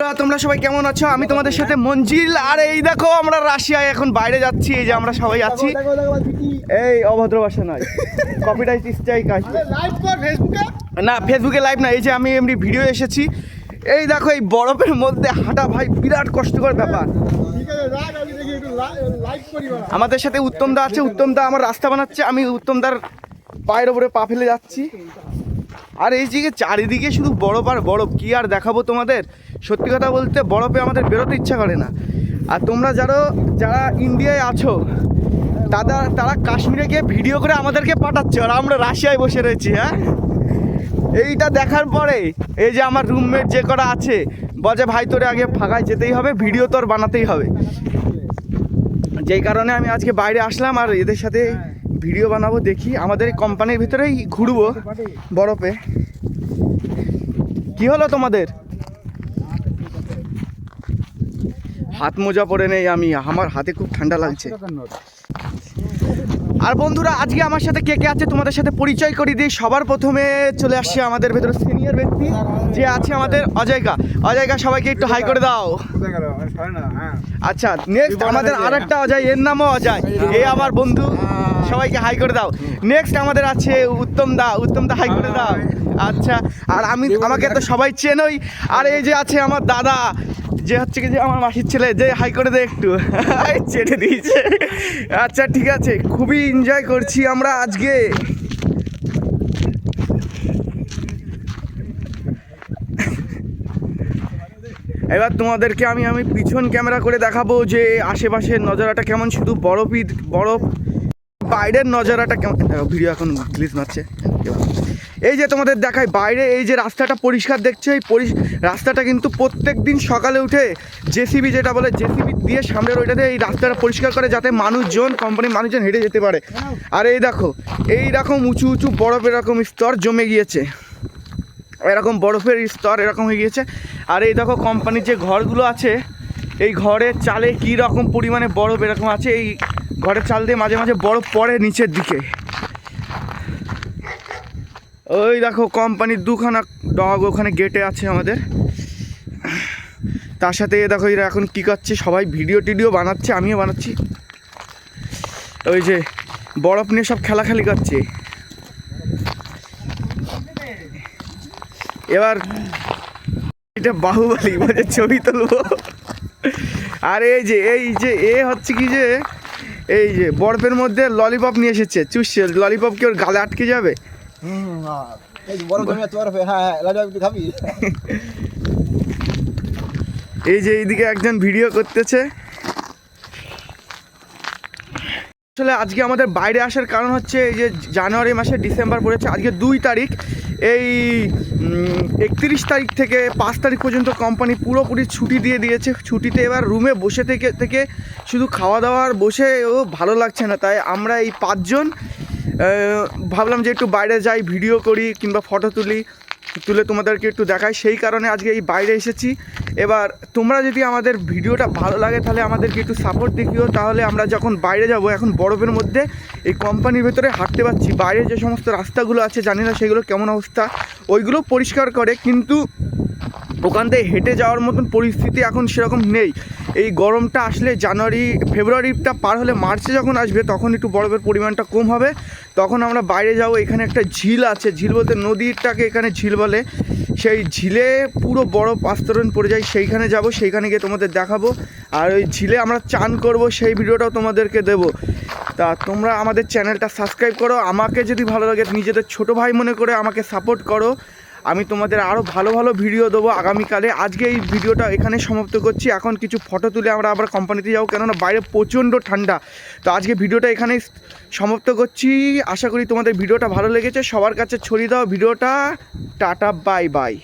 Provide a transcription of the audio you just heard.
তোমরা সবাই কেমন আছো? আমি তোমাদের সাথে মঞ্জিল। আর এই দেখো আমরা রাশিয়ায় এখন বাইরে যাচ্ছি এই যে আমরা সবাই আছি। এই অভদ্র ভাষা নয়। কপিরাইট স্ট্রাইক আসবে। লাইভ কর ফেসবুকে না ফেসবুকে লাইভ না এই যে আমি এমনি ভিডিও এসেছি। এই দেখো এই বরফের মধ্যে হাঁটা ভাই বিরাট কষ্টকর ব্যাপার। আমাদের সাথে উত্তম দা আছে উত্তম দা আমার রাস্তা বানাচ্ছে আমি উত্তম দার পায়ের ওপরে পা ফেলে যাচ্ছি। আর এই দিকে চারিদিকে শুধু বরফ আর বরফ, কি আর দেখাবো তোমাদের? সত্যি কথা বলতে বরফে আমাদের বেরোতে ইচ্ছা করে না। আর তোমরা যারা যারা ইন্ডিয়ায় আছো তারা তারা কাশ্মীরে গিয়ে ভিডিও করে আমাদেরকে পাঠাচ্ছে, আর আমরা রাশিয়ায় বসে রয়েছি হ্যাঁ? এইটা দেখার পরে, এই যে আমার রুমমেট যে করা আছে, বলছে, ভাই, তোরে আগে ফাঁকায় যেতেই হবে, ভিডিও তোর বানাতেই হবে। যেই কারণে আমি আজকে বাইরে আসলাম, আর এদের সাথে ভিডিও বানাবো দেখি আমাদের কোম্পানির ভিতরেই ঘুরবো বরফে। কি হলো তোমাদের? হাত মোজা পরে নেই আমি আমার হাতে খুব ঠান্ডা লাগছে। আর বন্ধুরা আজকে আমার সাথে কে কে আছে তোমাদের সাথে পরিচয় করে দিই। সবার প্রথমে চলে আসছে আমাদের ভেতরে সিনিয়র ব্যক্তি যে আছে আমাদের অজয়কা অজয়কা সবাইকে একটু হাই করে দাও। হ্যাঁ। আচ্ছা নেক্সট আমাদের আর একটা অজয় এর নামও অজয়। এ আমার বন্ধু। সবাইকে হাই করে দাও। নেক্সট আমাদের আছে উত্তম দা উত্তম দা হাই করে দাও। আচ্ছা আর আমি, আমাকে তো সবাই চেনই। আর এই যে আছে আমার দাদা, যে হচ্ছে কি যে আমার মাসির ছেলে, যে হাই করে দে একটু। চেটে দিয়েছে। আচ্ছা ঠিক আছে, খুবই এনজয় করছি আমরা আজকে। এবার তোমাদেরকে আমি আমি পিছন ক্যামেরা করে দেখাবো যে আশেপাশের নজারাটা কেমন, শুধু বরফই, বরফ বাইরের নজারাটা কেমন? ভিডিও এখন গ্লিজ মারছে এই যে তোমাদের দেখায় বাইরে এই যে রাস্তাটা পরিষ্কার দেখছ, এই পরি রাস্তাটা কিন্তু প্রত্যেক দিন সকালে উঠে জেসিবি যেটা বলে, জেসিবি দিয়ে সামনের ওইটাতে এই রাস্তাটা পরিষ্কার করে যাতে মানুষজন কোম্পানির মানুষজন হেঁটে যেতে পারে। আর এই দেখো, এই রকম উঁচু উঁচু বরফ এরকম স্তর জমে গিয়েছে। এরকম বরফের স্তর এরকম হয়ে গিয়েছে। আর এই দেখো কোম্পানির যে ঘরগুলো আছে, এই ঘরের চালে কী রকম পরিমাণে বরফ এরকম আছে, এই ঘরের চাল দিয়ে মাঝে মাঝে বরফ পড়ে নিচের দিকে। ওই দেখো, কোম্পানির দুখানা ডগ ওখানে গেটে আছে আমাদের। তার সাথে দেখো, এরা এখন কী করছে সবাই ভিডিও টিডিও বানাচ্ছে, আমিও বানাচ্ছি। ওই যে, বরফ নিয়ে সব খেলাখালি করছে এবার, এটা বাহুবলী বলে ছবি তুলবো। আর এই যে এই যে, এ হচ্ছে কি যে এই যে বরফের মধ্যে ললিপপ নিয়ে এসেছে চুষছে ললিপপ কি ওর গালে আটকে যাবে হ্যাঁ। হ্যাঁ? এই যে এইদিকে একজন ভিডিও করতেছে আসলে আজকে আমাদের বাইরে আসার কারণ হচ্ছে এই যে জানুয়ারি মাসে ডিসেম্বর পড়েছে। আজকে দুই তারিখ, এই একত্রিশ তারিখ থেকে পাঁচ তারিখ পর্যন্ত কোম্পানি পুরোপুরি ছুটি দিয়ে দিয়েছে। ছুটিতে এবার রুমে বসে থেকে থেকে শুধু খাওয়া দাওয়ার বসে ও ভালো লাগছে না। তাই আমরা এই পাঁচজন ভাবলাম যে একটু বাইরে যাই ভিডিও করি কিংবা ফটো তুলি। তুলে তোমাদেরকে একটু দেখাই। সেই কারণে আজকে এই বাইরে এসেছি। এবার তোমরা যদি আমাদের ভিডিওটা ভালো লাগে, তাহলে আমাদেরকে একটু সাপোর্ট দেখিও। তাহলে আমরা যখন বাইরে যাব, এখন বরফের মধ্যে এই কোম্পানির ভেতরে হাঁটতে পারছি। বাইরে যে সমস্ত রাস্তাগুলো আছে, জানি না সেগুলো কেমন অবস্থা। ওইগুলো পরিষ্কার করে, কিন্তু ওখান থেকে হেঁটে যাওয়ার মতন পরিস্থিতি এখন সেরকম নেই। এই গরমটা আসলে জানুয়ারি, ফেব্রুয়ারিটা পার হলে মার্চে যখন আসবে, তখন একটু বরফের পরিমাণটা কম হবে। তখন আমরা বাইরে যাব, এখানে একটা ঝিল আছে। ঝিল বলতে নদীরটাকে এখানে ঝিল বলে। সেই ঝিলে পুরো বরফ আস্তরণ পড়ে যায়, সেইখানে যাব, সেইখানে গিয়ে তোমাদের দেখাবো। আর ওই ঝিলে আমরা চান করব, সেই ভিডিওটাও তোমাদেরকে দেবো। তা তোমরা আমাদের চ্যানেলটা সাবস্ক্রাইব করো। আমাকে যদি ভালো লাগে, নিজেদের ছোট ভাই মনে করে আমাকে সাপোর্ট করো। আমি তোমাদের আরও ভালো ভালো ভিডিও দেবো আগামীকালে। আজকে এই ভিডিওটা এখানে সমাপ্ত করছি। এখন কিছু ফটো তুলে আমরা আবার কোম্পানিতে যাব, কেননা বাইরে প্রচণ্ড ঠান্ডা। তো আজকে ভিডিওটা এখানে সমাপ্ত করছি। আশা করি তোমাদের ভিডিওটা ভালো লেগেছে। সবার কাছে ছড়িয়ে দাও ভিডিওটা টাটা বাই বাই